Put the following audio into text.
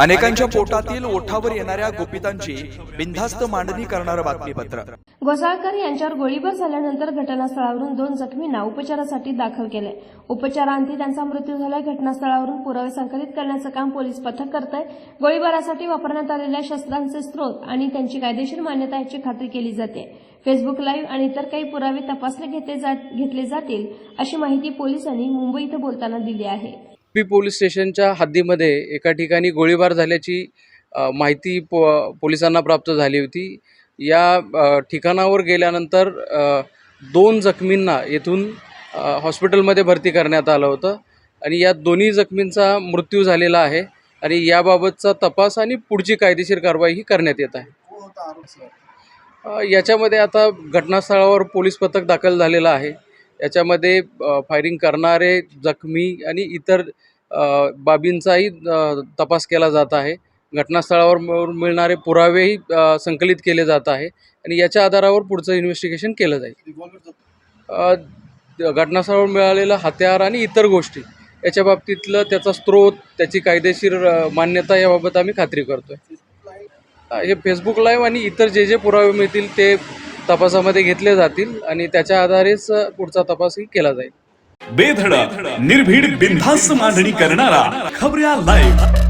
अनेकांच्या पोटातील ओठावर येणाऱ्या गोपितांची बिनधास्त मांडणी करणारं बातमीपत्र. घोसाळकर यांच्यावर गोळीबार झाल्यानंतर घटनास्थळावरून दोन जखमींना उपचारासाठी दाखल केले. उपचारांती त्यांचा मृत्यू झाला घटनास्थळावरून पुरावे संकलित करण्याचं काम पोलीस पथक करत आहे गोळीबारासाठी वापरण्यात आलेल्या शस्त्रांचे स्रोत आणि त्यांची कायदेशीर मान्यता याची खात्री केली जाते. फेसबुक लाईव्ह आणि इतर काही पुरावे तपासले घेतले घेतले जातील अशी माहिती पोलिसांनी मुंबई इथं बोलताना दिली आहे. पी पोलीस स्टेशनच्या हद्दीमध्ये एका ठिकाणी गोळीबार झाल्याची माहिती पो पोलिसांना प्राप्त झाली होती. या ठिकाणावर गेल्यानंतर दोन जखमींना येथून हॉस्पिटलमध्ये भरती करण्यात आलं होतं आणि या दोन्ही जखमींचा मृत्यू झालेला आहे आणि याबाबतचा तपास आणि पुढची कायदेशीर कारवाई ही करण्यात येत आहे. याच्यामध्ये आता घटनास्थळावर पोलीस पथक दाखल झालेलं आहे. याच्यामध्ये फायरिंग करणारे जखमी आणि इतर बाबींचाही तपास केला जात आहे. घटनास्थळावर मिळणारे पुरावेही संकलित केले जात आहे आणि याच्या आधारावर पुढचं इन्व्हेस्टिगेशन केलं जाईल. घटनास्थळावर मिळालेलं हत्यार आणि इतर गोष्टी याच्या बाबतीतलं त्याचा स्रोत त्याची कायदेशीर मान्यता याबाबत आम्ही खात्री करतो आहे हे फेसबुक लाईव्ह आणि इतर जे जे पुरावे मिळतील ते तपासामध्ये घेतले जातील आणि त्याच्या आधारेच पुढचा तपासही केला जाईल. बेधडक निर्भीड बिनधास्त मांडणी करणारा खबऱ्या लाईव्ह